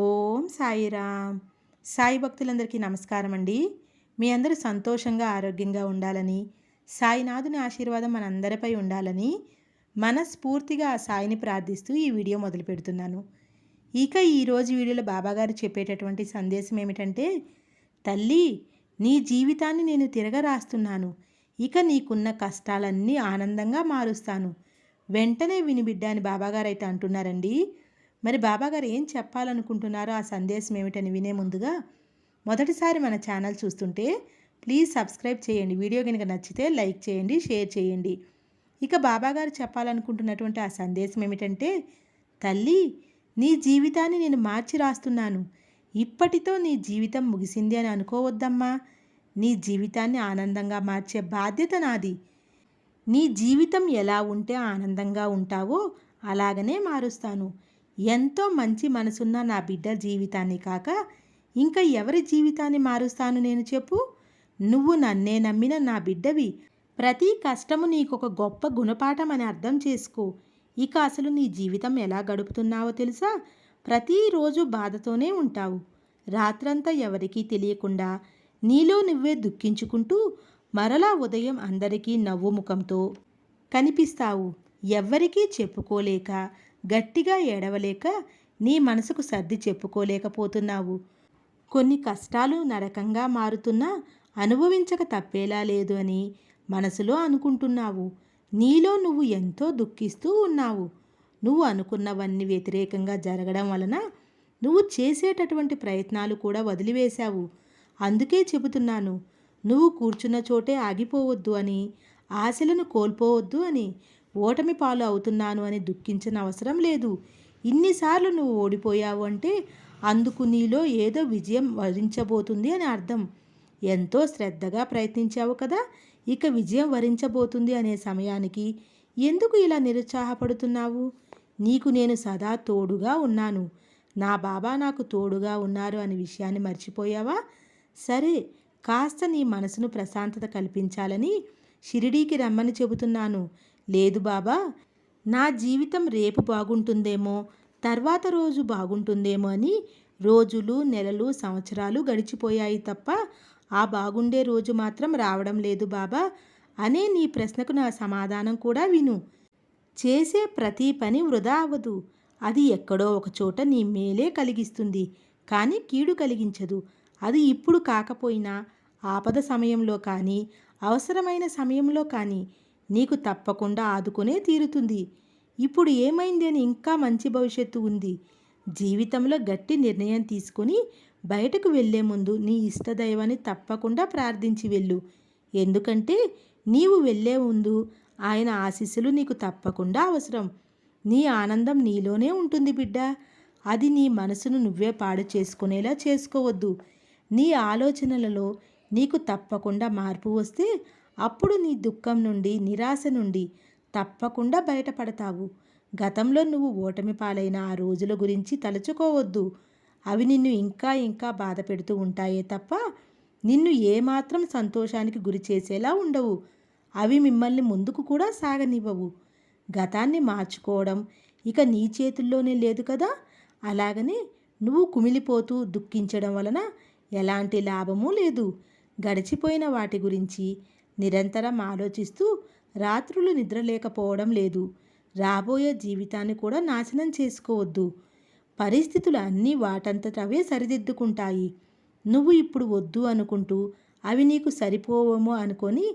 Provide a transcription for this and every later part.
ఓం సాయిరామ్. సాయి భక్తులందరికీ నమస్కారం అండి మీ అందరూ సంతోషంగా ఆరోగ్యంగా ఉండాలని సాయినాథుని ఆశీర్వాదం మనందరిపై ఉండాలని మనస్ఫూర్తిగా ఆ సాయిని ప్రార్థిస్తూ ఈ వీడియో మొదలు పెడుతున్నాను. ఇక ఈరోజు వీడియోలో బాబాగారు చెప్పేటటువంటి సందేశం ఏమిటంటే తల్లి నీ జీవితాన్ని నేను తిరగరాస్తున్నాను. ఇక నీకున్న కష్టాలన్నీ ఆనందంగా మారుస్తాను. వెంటనే విని బిడ్డ అని బాబాగారు అయితే అంటున్నారండి. మరి బాబాగారు ఏం చెప్పాలనుకుంటున్నారో ఆ సందేశం ఏమిటని వినే ముందుగా మొదటిసారి మన ఛానల్ చూస్తుంటే ప్లీజ్ సబ్స్క్రైబ్ చేయండి. వీడియో కనుక నచ్చితే లైక్ చేయండి షేర్ చేయండి. ఇక బాబాగారు చెప్పాలనుకుంటున్నటువంటి ఆ సందేశం ఏమిటంటే తల్లి నీ జీవితాన్ని నేను మార్చి రాస్తున్నాను. ఇప్పటితో నీ జీవితం ముగిసింది అని అనుకోవద్దమ్మా. నీ జీవితాన్ని ఆనందంగా మార్చే బాధ్యత నాది. నీ జీవితం ఎలా ఉంటే ఆనందంగా ఉంటావో అలాగనే మారుస్తాను. ఎంతో మంచి మనసున్న నా బిడ్డ జీవితాన్ని కాక ఇంకా ఎవరి జీవితాన్ని మారుస్తాను నేను చెప్పు? నువ్వు నన్నే నమ్మిన నా బిడ్డవి. ప్రతి కష్టము నీకొక గొప్ప గుణపాఠం అని అర్థం చేసుకో. ఇక అసలు నీ జీవితం ఎలా గడుపుతున్నావో తెలుసా? ప్రతిరోజు బాధతోనే ఉంటావు. రాత్రంతా ఎవరికీ తెలియకుండా నీలో నువ్వే దుఃఖించుకుంటూ మరలా ఉదయం అందరికీ నవ్వు ముఖంతో కనిపిస్తావు. ఎవ్వరికీ చెప్పుకోలేక గట్టిగా ఏడవలేక నీ మనసుకు సర్ది చెప్పుకోలేకపోతున్నావు. కొన్ని కష్టాలు నరకంగా మారుతున్నా అనుభవించక తప్పేలా లేదు అని మనసులో అనుకుంటున్నావు. నీలో నువ్వు ఎంతో దుఃఖిస్తూ ఉన్నావు. నువ్వు అనుకున్నవన్నీ వ్యతిరేకంగా జరగడం వలన నువ్వు చేసేటటువంటి ప్రయత్నాలు కూడా వదిలివేశావు. అందుకే చెబుతున్నాను నువ్వు కూర్చున్న చోటే ఆగిపోవద్దు అని ఆశలను కోల్పోవద్దు అని ఓటమి పాలు అవుతున్నాను అని దుఃఖించిన అవసరం లేదు. ఇన్నిసార్లు నువ్వు ఓడిపోయావు అంటే అందుకు నీలో ఏదో విజయం వరించబోతుంది అని అర్థం. ఎంతో శ్రద్ధగా ప్రయత్నించావు కదా ఇక విజయం వరించబోతుంది అనే సమయానికి ఎందుకు ఇలా నిరుత్సాహపడుతున్నావు? నీకు నేను సదా తోడుగా ఉన్నాను. నా బాబా నాకు తోడుగా ఉన్నారు అనే విషయాన్ని మర్చిపోయావా? సరే కాస్త నీ మనసును ప్రశాంతత కల్పించాలని షిరిడీకి రమ్మని చెబుతున్నాను. లేదు బాబా నా జీవితం రేపు బాగుంటుందేమో తర్వాత రోజు బాగుంటుందేమో అని రోజులు నెలలు సంవత్సరాలు గడిచిపోయాయి తప్ప ఆ బాగుండే రోజు మాత్రం రావడం లేదు బాబా అనే నీ ప్రశ్నకు నా సమాధానం కూడా విను. చేసే ప్రతి పని వృధా అవ్వదు. అది ఎక్కడో ఒక చోట నీ మేలే కలిగిస్తుంది కానీ కీడు కలిగించదు. అది ఇప్పుడు కాకపోయినా ఆపద సమయంలో కానీ అవసరమైన సమయంలో కానీ నీకు తప్పకుండా ఆదుకునే తీరుతుంది. ఇప్పుడు ఏమైంది అని ఇంకా మంచి భవిష్యత్తు ఉంది. జీవితంలో గట్టి నిర్ణయం తీసుకుని బయటకు వెళ్ళే ముందు నీ ఇష్టదైవాన్ని తప్పకుండా ప్రార్థించి వెళ్ళు. ఎందుకంటే నీవు వెళ్ళే ముందు ఆయన ఆశీస్సులు నీకు తప్పకుండా అవసరం. నీ ఆనందం నీలోనే ఉంటుంది బిడ్డ. అది నీ మనసును నువ్వే పాడు చేసుకునేలా చేసుకోవద్దు. నీ ఆలోచనలలో నీకు తప్పకుండా మార్పు వస్తే అప్పుడు నీ దుఃఖం నుండి నిరాశ నుండి తప్పకుండా బయటపడతావు. గతంలో నువ్వు ఓటమి పాలైన ఆ రోజుల గురించి తలుచుకోవద్దు. అవి నిన్ను ఇంకా ఇంకా బాధ పెడుతూ ఉంటాయే తప్ప నిన్ను ఏమాత్రం సంతోషానికి గురి చేసేలా ఉండవు. అవి మిమ్మల్ని ముందుకు కూడా సాగనివ్వవు. గతాన్ని మార్చుకోవడం ఇక నీ చేతుల్లోనే లేదు కదా? అలాగనే నువ్వు కుమిలిపోతూ దుఃఖించడం వలన ఎలాంటి లాభమూ లేదు. గడిచిపోయిన వాటి గురించి నిరంతరం ఆలోచిస్తూ రాత్రులు నిద్రలేకపోవడం లేదు. రాబోయే జీవితాన్ని కూడా నాశనం చేసుకోవద్దు. పరిస్థితులు అన్నీ వాటంతటవే సరిదిద్దుకుంటాయి. నువ్వు ఇప్పుడు వద్దు అనుకుంటూ అవి నీకు సరిపోవేమో అనుకొని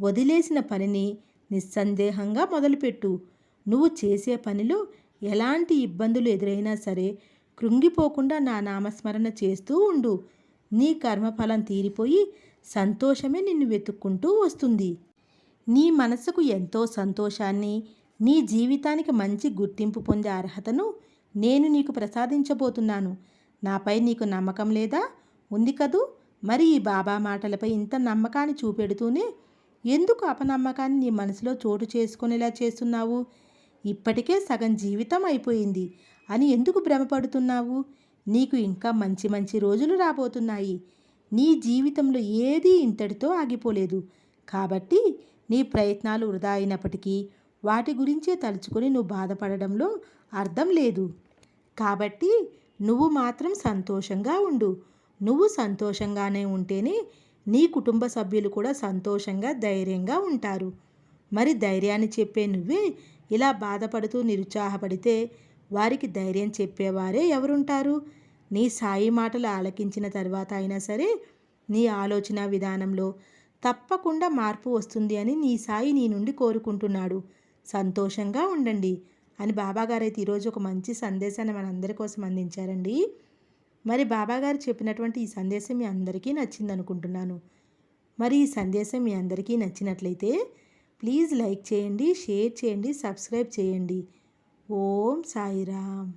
వదిలేసిన పనిని నిస్సందేహంగా మొదలుపెట్టు. నువ్వు చేసే పనిలో ఎలాంటి ఇబ్బందులు ఎదురైనా సరే కృంగిపోకుండా నా నామస్మరణ చేస్తూ ఉండు. నీ కర్మఫలం తీరిపోయి సంతోషమే నిన్ను వెతుక్కుంటూ వస్తుంది. నీ మనసుకు ఎంతో సంతోషాన్ని నీ జీవితానికి మంచి గుర్తింపు పొందే అర్హతను నేను నీకు ప్రసాదించబోతున్నాను. నాపై నీకు నమ్మకం లేదా? ఉంది కదూ? మరి ఈ బాబా మాటలపై ఇంత నమ్మకాన్ని చూపెడుతూనే ఎందుకు అపనమ్మకాన్ని నీ మనసులో చోటు చేసుకునేలా చేస్తున్నావు? ఇప్పటికే సగం జీవితం అయిపోయింది. అని ఎందుకు భ్రమపడుతున్నావు? నీకు ఇంకా మంచి మంచి రోజులు రాబోతున్నాయి. నీ జీవితంలో ఏదీ ఇంతటితో ఆగిపోలేదు. కాబట్టి నీ ప్రయత్నాలు వృధా అయినప్పటికీ వాటి గురించే తలుచుకొని నువ్వు బాధపడడంలో అర్థం లేదు. కాబట్టి నువ్వు మాత్రం సంతోషంగా ఉండు. నువ్వు సంతోషంగానే ఉంటేనే నీ కుటుంబ సభ్యులు కూడా సంతోషంగా ధైర్యంగా ఉంటారు. మరి ధైర్యాన్ని చెప్పే నువ్వే ఇలా బాధపడుతూ నిరుత్సాహపడితే వారికి ధైర్యం చెప్పేవారే ఎవరుంటారు? నీ సాయి మాటలు ఆలకించిన తర్వాత అయినా సరే నీ ఆలోచన విధానంలో తప్పకుండా మార్పు వస్తుంది అని నీ సాయి నీ నుండి కోరుకుంటున్నాడు. సంతోషంగా ఉండండి అని బాబాగారు అయితే ఈరోజు ఒక మంచి సందేశాన్ని మనందరి కోసం అందించారండి. మరి బాబాగారు చెప్పినటువంటి ఈ సందేశం మీ అందరికీ నచ్చింది అనుకుంటున్నాను. మరి ఈ సందేశం మీ అందరికీ నచ్చినట్లయితే ప్లీజ్ లైక్ చేయండి షేర్ చేయండి సబ్స్క్రైబ్ చేయండి. ఓం సాయిరామ్.